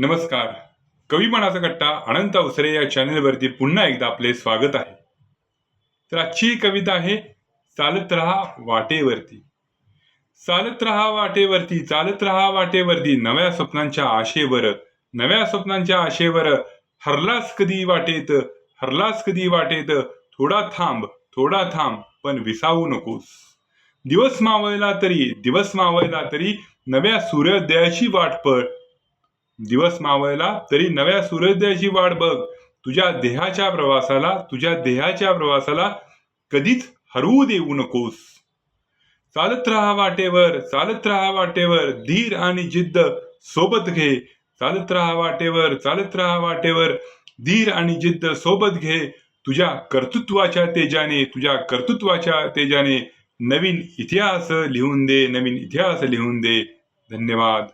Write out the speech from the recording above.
नमस्कार. कवी मनाचा कट्टा अनंत अवसरे या चॅनलवरती पुन्हा एकदा आपले स्वागत आहे. तर आजची कविता आहे चालत रहा वाटेवरती. चालत रहा वाटेवरती चालत रहा वाटेवरती नव्या स्वप्नांच्या आशेवर नव्या स्वप्नांच्या आशेवर हरलास कधी वाटेत हरलास कधी वाटेत थोडा थांब थोडा थांब पण विसावू नकोस. दिवस मावळला तरी दिवस मावळला तरी नव्या सूर्योदयाची वाट पळ दिवस मावळला तरी नव्या सूर्योदयाची वाट बघ. तुझ्या देहाच्या प्रवासाला तुझ्या देहाच्या प्रवासाला कधीच हरवू देऊ नकोस. चालत राहा वाटेवर चालत राहा वाटेवर धीर आणि जिद्द सोबत घे. चालत राहा वाटेवर चालत राहा वाटेवर धीर आणि जिद्द सोबत घे. तुझ्या कर्तृत्वाच्या तेजाने तुझ्या कर्तृत्वाच्या तेजाने नवीन इतिहास लिहून दे नवीन इतिहास लिहून दे. धन्यवाद.